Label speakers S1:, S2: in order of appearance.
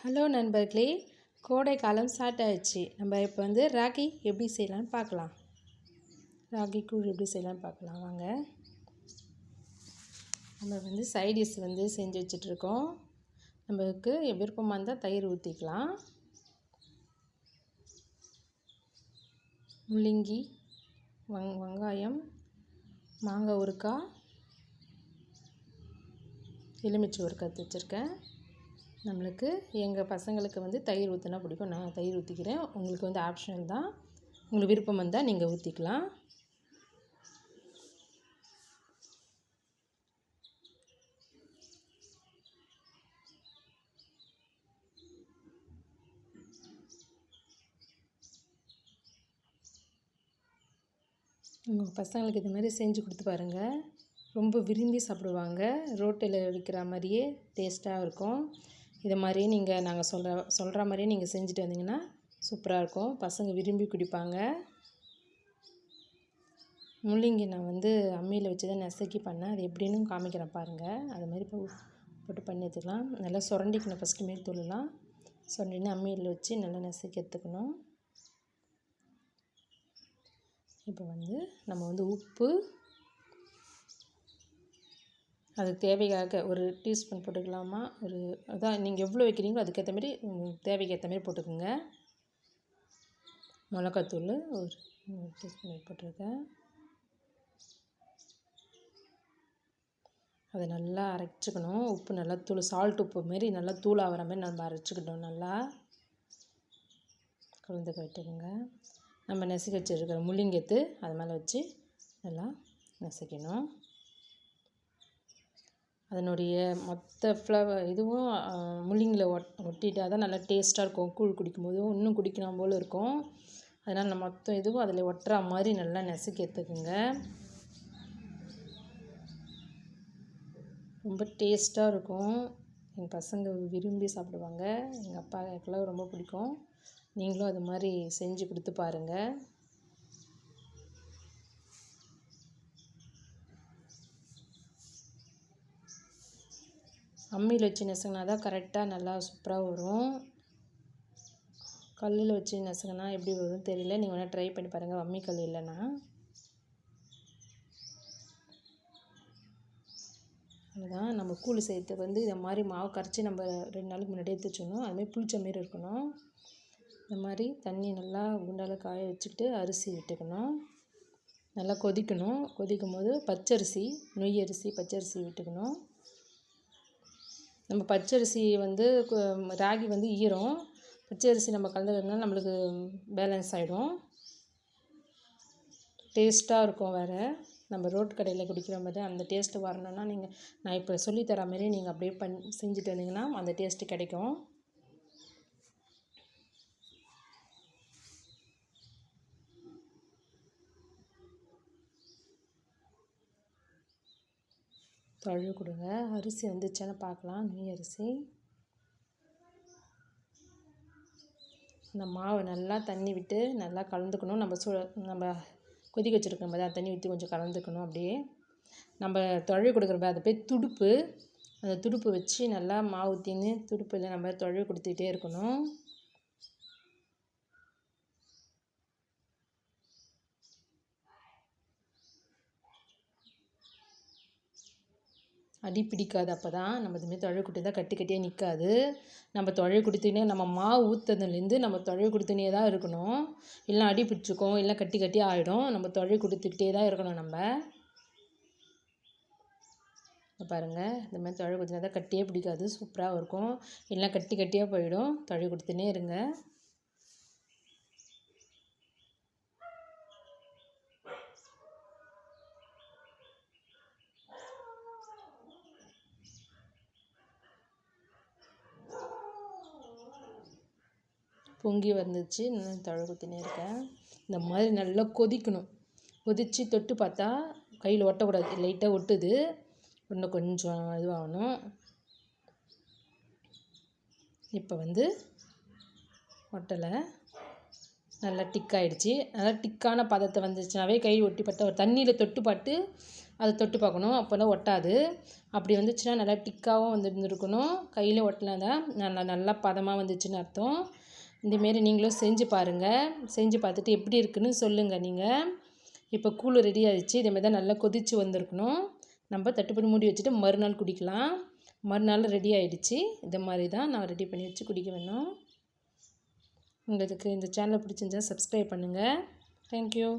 S1: Hello நண்பர்களே கோடை காலம் ஸ்டார்ட் ஆயிடுச்சு. நம்ம இப்போ வந்து ராகி எப்படி செய்யலாம்னு பார்க்கலாம். ராகி கூழ் எப்படி செய்யலாம்னு பார்க்கலாம். வாங்க. நம்ம வந்து சைடிஷ் வந்து செஞ்சு வச்சிட்ருக்கோம் நம்மளுக்கு விருப்பமாக இருந்தால் தயிர் ஊற்றிக்கலாம் முள்ளங்கி வங் வெங்காயம் மாங்காய் ஊறுக்காய் எலுமிச்சை ஒரு வச்சுருக்கேன். நம்மளுக்கு எங்கள் பசங்களுக்கு வந்து தயிர் ஊற்றினா பிடிக்கும். நான் தயிர் ஊற்றிக்கிறேன் உங்களுக்கு வந்து ஆப்ஷனல் தான். உங்களுக்கு விருப்பம் வந்தால் நீங்கள் ஊற்றிக்கலாம் உங்கள் பசங்களுக்கு இது மாதிரி செஞ்சு கொடுத்து பாருங்கள் ரொம்ப விரும்பி சாப்பிடுவாங்க. ரோட்டில் விற்கிற மாதிரியே டேஸ்ட்டாக இருக்கும். இதை மாதிரியே நீங்கள் நாங்கள் சொல்கிற சொல்கிற மாதிரியே நீங்கள் செஞ்சுட்டு வந்தீங்கன்னா சூப்பராக இருக்கும். பசங்க விரும்பி குடிப்பாங்க. முள்ளங்கி நான் வந்து அம்மியில் வச்சு தான் நெசக்கி பண்ணேன். அது எப்படின்னு காமிக்கிறேன் பாருங்கள் அது மாதிரி இப்போ போட்டு பண்ணி எடுத்துக்கலாம். நல்லா சுரண்டிக்கணும். ஃபஸ்ட்டு மாரி தூளெலாம். சுரண்டின்னு அம்மியில் வச்சு நல்லா நெசக்கி எடுத்துக்கணும். இப்போ வந்து நம்ம வந்து உப்பு அதுக்கு தேவைக்காக ஒரு டீஸ்பூன் போட்டுக்கலாமா? ஒரு அதான் நீங்கள் எவ்வளோ வைக்கிறீங்களோ அதுக்கேற்ற மாதிரி தேவைக்கு ஏற்ற மாதிரி போட்டுக்கோங்க. மிளகாத்தூள் ஒரு டீஸ்பூன் போட்டிருக்கேன். அதை நல்லா அரைச்சிக்கணும். உப்பு நல்லா தூள் சால்ட் உப்பு மாரி நல்லா தூள் ஆகிற மாதிரி நம்ம அரைச்சிக்கிட்டோம் நல்லா. கலந்துக்க விட்டுக்கோங்க. நம்ம நெசுக்கி வச்சுருக்கிற முள்ளிங்கத்து அது மேலே வச்சு நல்லா நசுக்கணும். அதனுடைய மொத்த ஃப்ளவர் இதுவும் முள்ளிங்கில் ஒட் ஒட்டிட்டால் தான் நல்லா டேஸ்ட்டாக இருக்கும். கூழ் குடிக்கும்போது இன்னும் குடிக்கலாம் போல் இருக்கும். அதனால் நம்ம மொத்தம் இதுவும் அதில் ஒட்டுற மாதிரி நல்லா நெசுக்கி எடுத்துக்குங்க. ரொம்ப டேஸ்ட்டாக இருக்கும். எங்கள் பசங்க விரும்பி சாப்பிடுவாங்க. எங்கள் அப்பாவுக்கெல்லாம் ரொம்ப பிடிக்கும். நீங்களும் அது மாதிரி செஞ்சு கொடுத்து பாருங்கள் அம்மியில் வச்சு நெசுங்கினா தான் கரெக்டாக நல்லா சூப்பராக வரும். கல்லில் வச்சு நெசுங்கினா எப்படி வரும்னு தெரியல. நீங்கள் வேணால் ட்ரை பண்ணி பாருங்கள் அம்மி கல் இல்லைன்னா. அதுதான் நம்ம கூழ் செய்யறதுக்கு வந்து இந்த மாதிரி மாவு கரைச்சி நம்ம ரெண்டு நாளுக்கு முன்னாடி எடுத்து வச்சுக்கணும் அதுமாதிரி புளிச்ச மாரி இருக்கணும். இந்த மாதிரி தண்ணி நல்லா குண்டால காய வச்சுக்கிட்டு அரிசி விட்டுக்கணும். நல்லா கொதிக்கணும். கொதிக்கும் போது பச்சரிசி நொய் அரிசி பச்சரிசி விட்டுக்கணும். நம்ம பச்சரிசி வந்து ராகி வந்து ஈரம். பச்சரிசி நம்ம கலந்துக்கிறதுனால நம்மளுக்கு பேலன்ஸ் ஆகிடும் டேஸ்ட்டாக இருக்கும் வேறு. நம்ம ரோட்டு கடையில் குடிக்கிற மாதிரி அந்த டேஸ்ட்டு வரணுன்னா நீங்கள் நான் இப்போ சொல்லித்தர மாதிரி நீங்கள் அப்படியே பண் செஞ்சுட்டு வந்தீங்கன்னா அந்த டேஸ்ட்டு கிடைக்கும். தொழு கொடுங்க. அரிசி வந்துச்சான்னு பார்க்கலாம். நெய் அரிசி. இந்த மாவை நல்லா தண்ணி விட்டு நல்லா கலந்துக்கணும். நம்ம சு நம்ம கொதிக்க வச்சுருக்கோம் பார்த்தா தண்ணி ஊற்றி கொஞ்சம் கலந்துக்கணும் அப்படியே. நம்ம தொழவி கொடுக்குற அதை போய் துடுப்பு. அந்த துடுப்பு வச்சு நல்லா மாவு ஊற்றின்னு துடுப்பில் நம்ம தொழவி கொடுத்துக்கிட்டே இருக்கணும். அடி பிடிக்காது. அப்போ தான் நம்ம இதுமாரி தொழை குட்டி தான் கட்டி கட்டியாக நிற்காது நம்ம தொழில் கொடுத்துனே நம்ம மாவு ஊற்றுறதுலேருந்து நம்ம தொழில் கொடுத்துனே தான் இருக்கணும். இல்லைனா அடி பிடிச்சிக்கும் இல்லை கட்டி கட்டி ஆகிடும் நம்ம தொழை கொடுத்துக்கிட்டே தான் இருக்கணும் நம்ம. பாருங்கள் இந்த மாதிரி தொழை கொடுத்தினா தான் கட்டியே பிடிக்காது. சூப்பராக இருக்கும். இல்லைனா கட்டி கட்டியாக போயிடும். தொழில் கொடுத்துனே இருங்க. பொங்கி வந்துச்சு. நான் தழை இருக்கேன். இந்த மாதிரி நல்லா கொதிக்கணும். கொதித்து தொட்டு பார்த்தா கையில் ஒட்டக்கூடாது. லைட்டாக ஒட்டுது. இன்னும் கொஞ்சம் இதுவாகணும். இப்போ வந்து ஒட்டலை. நல்லா டிக் ஆகிடுச்சி நல்லா டிக்கான பதத்தை வந்துச்சுனாவே கை ஒட்டி பார்த்தா ஒரு தண்ணியில் தொட்டு பட்டு அதை தொட்டு பார்க்கணும். அப்போல்லாம் ஒட்டாது. அப்படி வந்துச்சுன்னா நல்லா டிக்காகவும் வந்துருந்துருக்கணும். கையில் ஒட்டினாதான் நல்லா நல்லா பதமாக வந்துச்சுன்னு அர்த்தம். இந்தமாரி நீங்களும் செஞ்சு பாருங்கள் செஞ்சு பார்த்துட்டு எப்படி இருக்குன்னு சொல்லுங்கள் நீங்கள் இப்போ கூழ் ரெடி ஆகிடுச்சு இதேமாரி தான் நல்லா கொதித்து வந்திருக்கணும். நம்ம தட்டுப்படி மூடி வச்சுட்டு மறுநாள் குடிக்கலாம். மறுநாள் ரெடி ஆகிடுச்சு இந்த மாதிரி தான் நான் ரெடி பண்ணி வச்சு குடிக்க வேணும். உங்களுக்கு இந்த சேனலை பிடிச்சிருந்தா சப்ஸ்கிரைப் பண்ணுங்கள் தேங்க்யூ